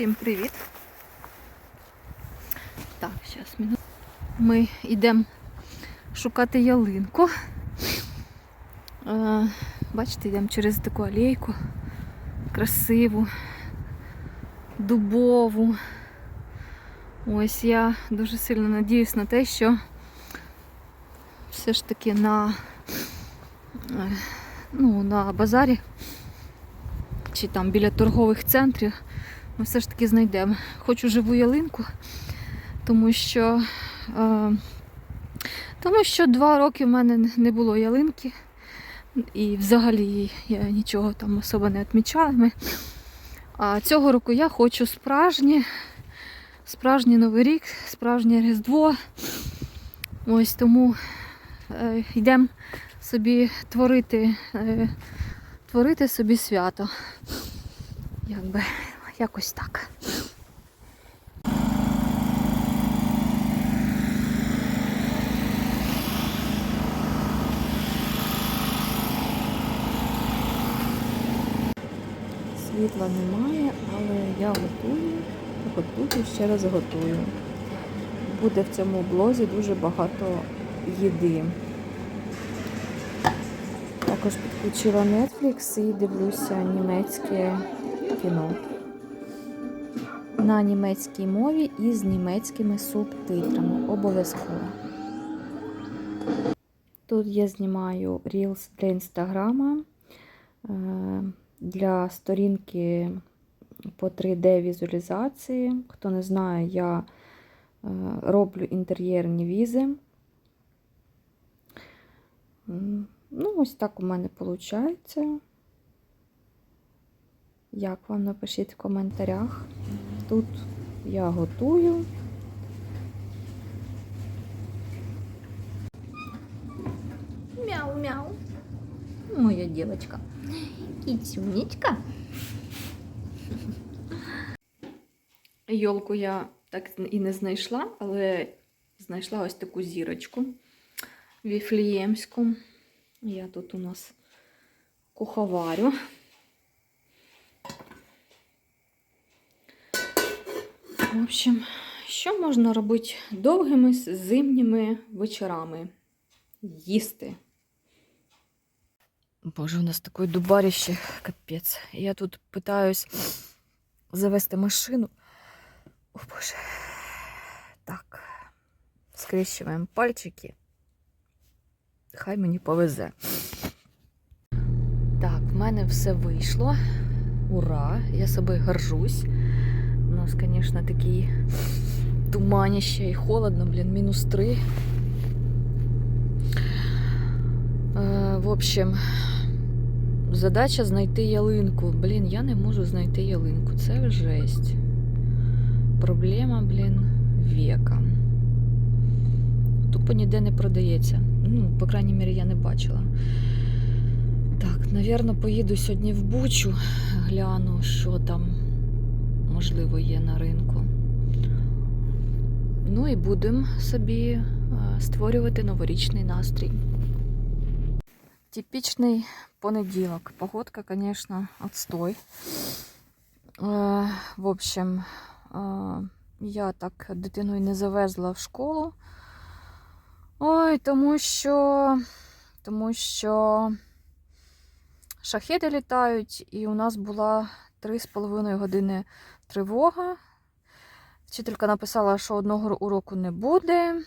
Всім привіт! Так, зараз мінут. Ми йдемо шукати ялинку. Е, бачите, йдемо через таку алейку. Красиву, дубову. Ось я дуже сильно надіюсь на те, що все ж таки на, е, ну, на базарі чи там біля торгових центрів ми все ж таки знайдемо. Хочу живу ялинку, тому що, е, тому що два роки в мене не було ялинки. І взагалі я нічого там особо не відмічала. Ми. А цього року я хочу справжнє, справжній Новий рік, справжнє Різдво. Ось тому е, йдемо собі творити, е, творити собі свято. Якби якось так. Світла немає, але я готую, готую, ще раз готую. Буде в цьому блозі дуже багато їди. Також підключила Netflix і дивлюся німецьке кіно. На німецькій мові і з німецькими субтитрами. Обов'язково. Тут я знімаю Reels для інстаграма. Е, для сторінки по 3D-візуалізації. Хто не знає, я е, роблю інтер'єрні візи. Ну, ось так у мене виходить. Як вам напишіть в коментарях. Тут я готую. Мяу-мяу. Моя дівчинка. Кіцюнечка. Йолку я так і не знайшла, але знайшла ось таку зірочку віфліємську. Я тут у нас куховарю. В общем, що можна робити довгими зимніми вечорами? Їсти. Боже, у нас такое дубарище, капець. Я тут питаюсь завести машину. О, Боже. Так. Скрещуємо пальчики. Хай мені повезе. Так, в мене все вийшло. Ура! Я собою горжусь. У нас, звісно, такий туманіще і холодно, блін, мінус три. Е, в общем, задача знайти ялинку. Блін, я не можу знайти ялинку. Це жесть. Проблема, блін, века. Тупо ніде не продається. Ну, по крайній мірі, я не бачила. Так, навірно, поїду сьогодні в Бучу, гляну, що там можливо є на ринку. Ну і будемо собі е, створювати новорічний настрій. Типічний понеділок. Погодка, звісно, отстой. Е, в общем, е, я так дитину і не завезла в школу. Ой, тому що, тому що шахеди літають, і у нас була 3,5 години тривога. Вчителька написала, що одного уроку не буде.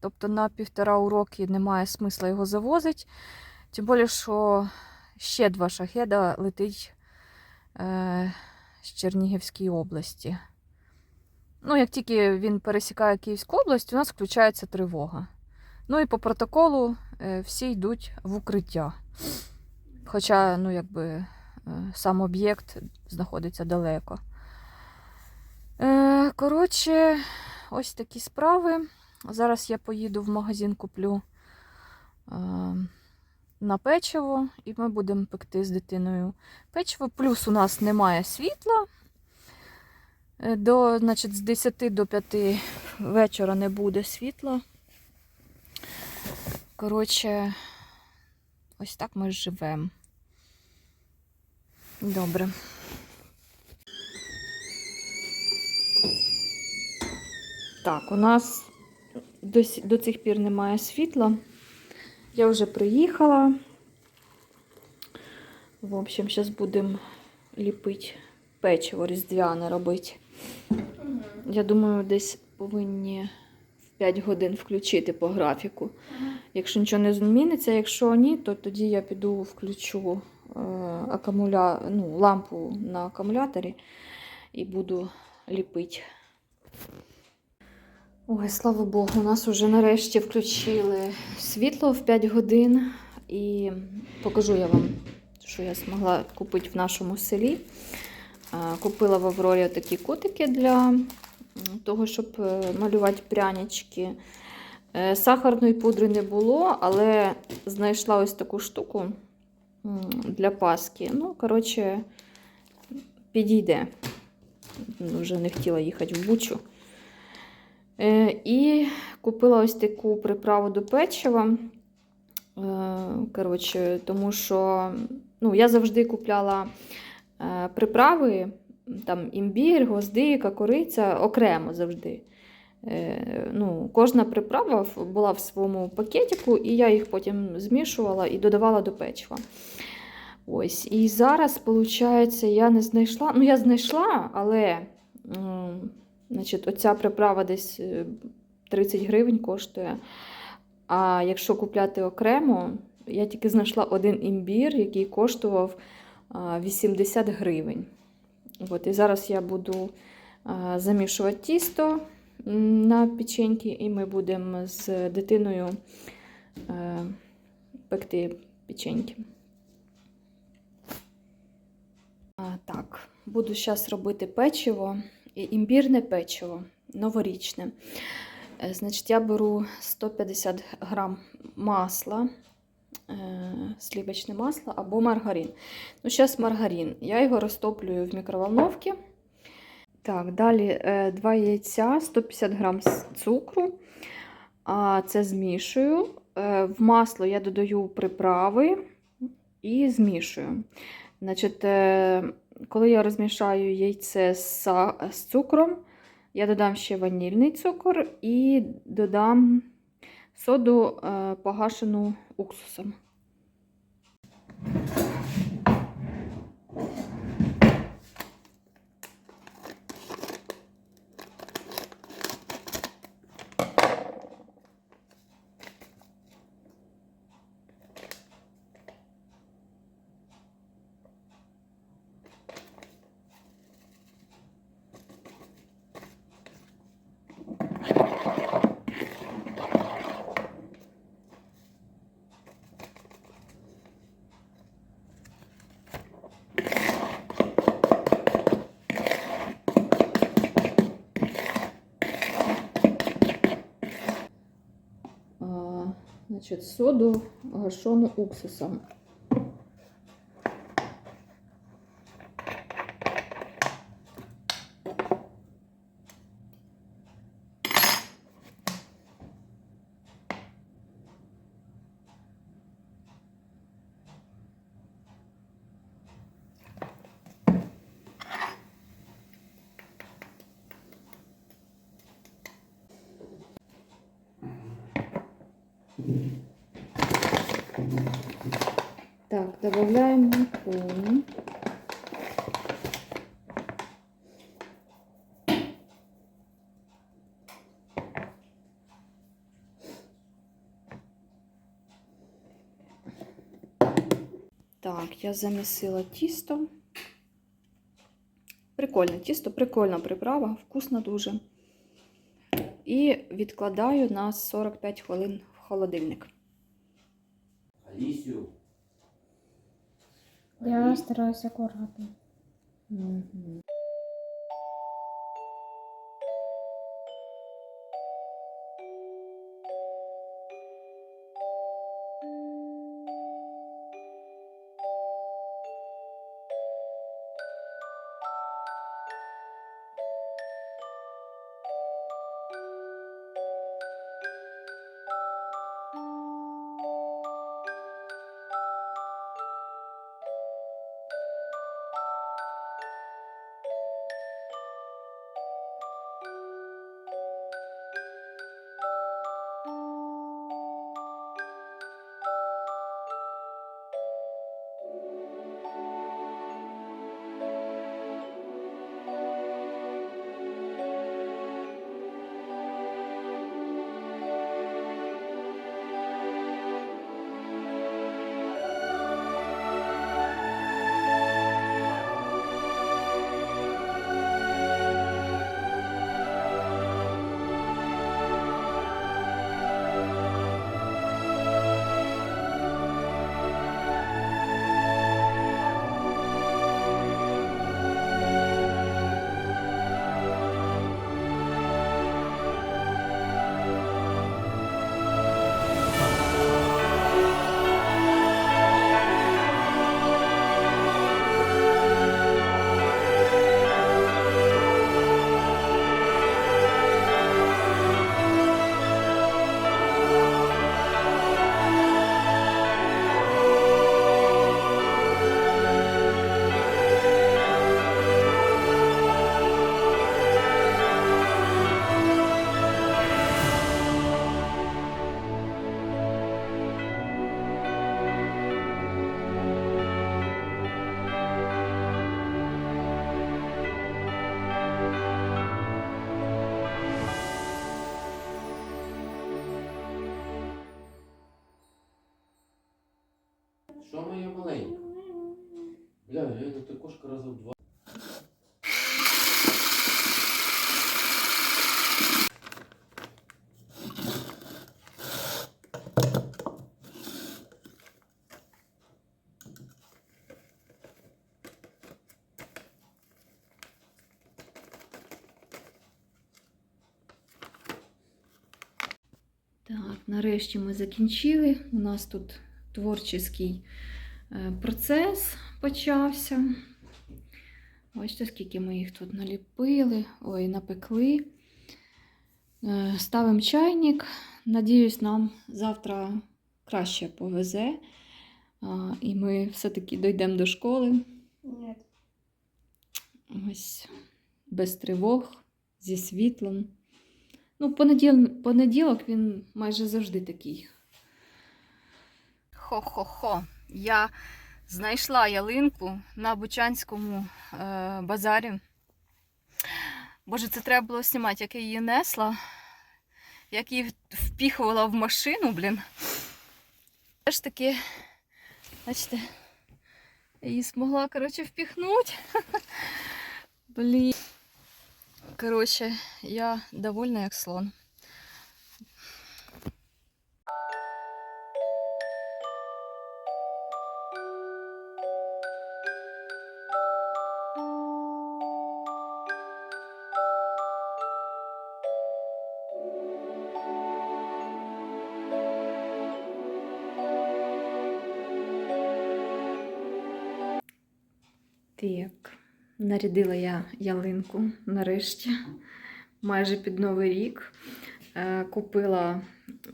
Тобто на півтора уроки немає смисла його завозити. Тим більше, що ще два шахеда летить е, з Чернігівської області. Ну, як тільки він пересікає Київську область, у нас включається тривога. Ну і по протоколу е, всі йдуть в укриття. Хоча, ну, якби, е, сам об'єкт знаходиться далеко. Е, коротше, ось такі справи. Зараз я поїду в магазин, куплю на печиво, і ми будемо пекти з дитиною печиво. Плюс у нас немає світла. До, значить, З 10 до 5 вечора не буде світла. Коротше, ось так ми живемо. Добре. Так, у нас до, до цих пір немає світла. Я вже приїхала. В общем, зараз будемо ліпити печиво різдвяне робити. Я думаю, десь повинні в 5 годин включити по графіку. Якщо нічого не зміниться, якщо ні, то тоді я піду включу е, акумуля... ну, лампу на акумуляторі і буду ліпити. Ой, слава Богу, у нас вже нарешті включили світло в 5 годин. І покажу я вам, що я змогла купити в нашому селі. Купила в Аврорі такі кутики для того, щоб е, малювати прянички. Е, Сахарної пудри не було, але знайшла ось таку штуку для паски. Ну, коротше, підійде. Вже не хотіла їхати в Бучу. Е, І купила ось таку приправу до печива. Е, Коротше, тому що ну, я завжди купляла е, приправи, там імбір, гвоздика, кориця окремо завжди. Ну, кожна приправа була в своєму пакетику, і я їх потім змішувала і додавала до печива. Ось, і зараз, виходить, я не знайшла. Ну, я знайшла, але значить, оця приправа десь е, 30 гривень коштує. А якщо купляти окремо, я тільки знайшла один імбір, який коштував 80 гривень. От, і зараз я буду замішувати тісто на печеньки, і ми будемо з дитиною е, пекти печеньки. Так, буду зараз робити печиво, імбірне печиво, новорічне. Е, Значить, я беру 150 грам масла, е, сливочне масло або маргарин. Ну, зараз маргарин. Я його розтоплюю в мікроволновці. Так, далі 2 яйця, 150 грам цукру. А це змішую. Е, В масло я додаю приправи і змішую. Значить, е, коли я розмішаю яйце з, з цукром, я додам ще ванільний цукор і додам соду е, погашену уксусом. А, значить, соду гашену уксусом. Так, добавляем муку. Так, я замісила тісто. Прикольне тісто, прикольна приправа, вкусно дуже. І відкладаю на 45 хвилин холодильник. Алісю. Я стараюся акуратно. маленька. Кошка раза в два. Так, нарешті ми закінчили. У нас тут творчий е, процес почався. Бачите, скільки ми їх тут наліпили, ой, напекли. Е, Ставимо чайник. Надіюсь, нам завтра краще повезе. І ми все-таки дійдемо до школи. Нет. Ось без тривог, зі світлом. Ну, понеділ... понеділок він майже завжди такий. Хо-хо-хо. Я знайшла ялинку на Бучанському е- базарі. Боже, це треба було знімати, як я її несла, як її впіхувала в машину, блін. Все ж таки, бачите, її змогла, коротше, впіхнути. Блін. Коротше, я довольна як слон. Так, нарядила я ялинку нарешті, майже під Новий рік. Е, Купила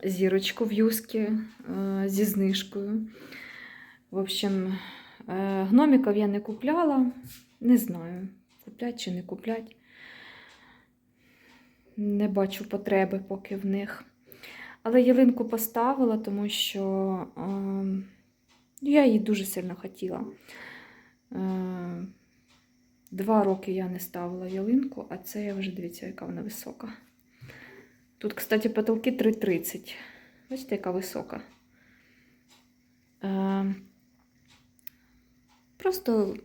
зірочку в юскі е, зі знижкою. В общем, е, гноміків я не купляла, не знаю, куплять чи не куплять. Не бачу потреби поки в них. Але ялинку поставила, тому що е, я її дуже сильно хотіла. Е, Два роки я не ставила ялинку, а це я вже дивіться, яка вона висока. Тут, кстати, потолки 3,30. Бачите, яка висока. Е, Просто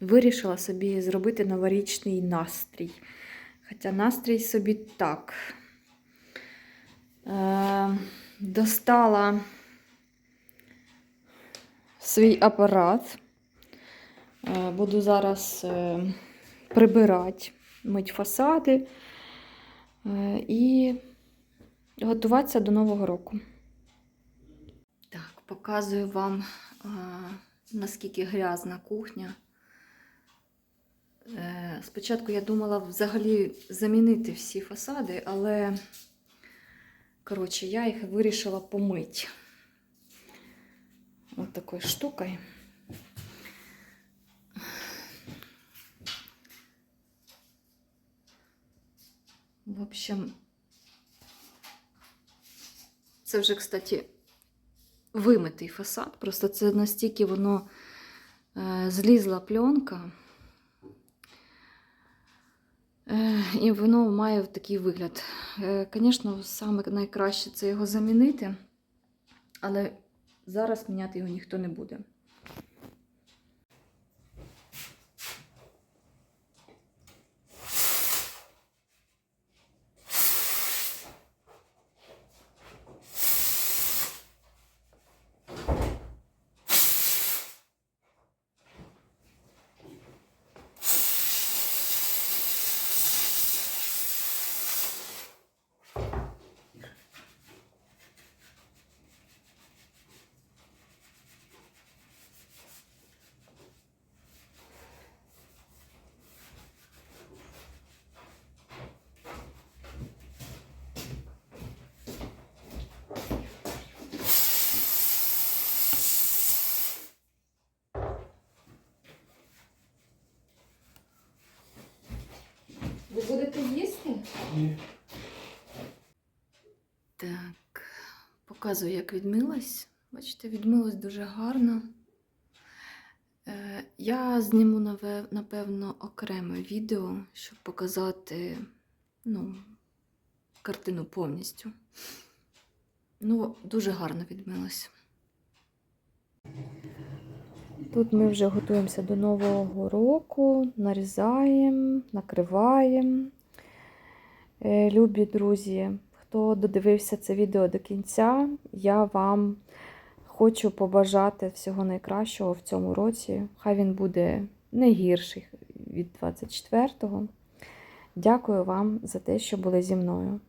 вирішила собі зробити новорічний настрій. Хоча настрій собі так. Е, Достала свій апарат. Е, Буду зараз е, прибирати, мити фасади е, і готуватися до Нового року. Так, показую вам, наскільки грязна кухня. Спочатку я думала взагалі замінити всі фасади, але коротше, я їх вирішила помити. Ось такою штукою. В общем, це вже, кстати, вимитий фасад. Просто це настільки воно е, злізла пленка. Е, і воно має такий вигляд. Е, Звісно, саме найкраще це його замінити, але зараз міняти його ніхто не буде. Так, показую, як відмилась. Бачите, відмилась дуже гарно. Е, Я зніму, напевно, окреме відео, щоб показати ну, картину повністю. Ну, дуже гарно відмилась. Тут ми вже готуємося до Нового року, нарізаємо, накриваємо. Е, Любі друзі, хто додивився це відео до кінця, я вам хочу побажати всього найкращого в цьому році. Хай він буде не гірший від 24-го. Дякую вам за те, що були зі мною.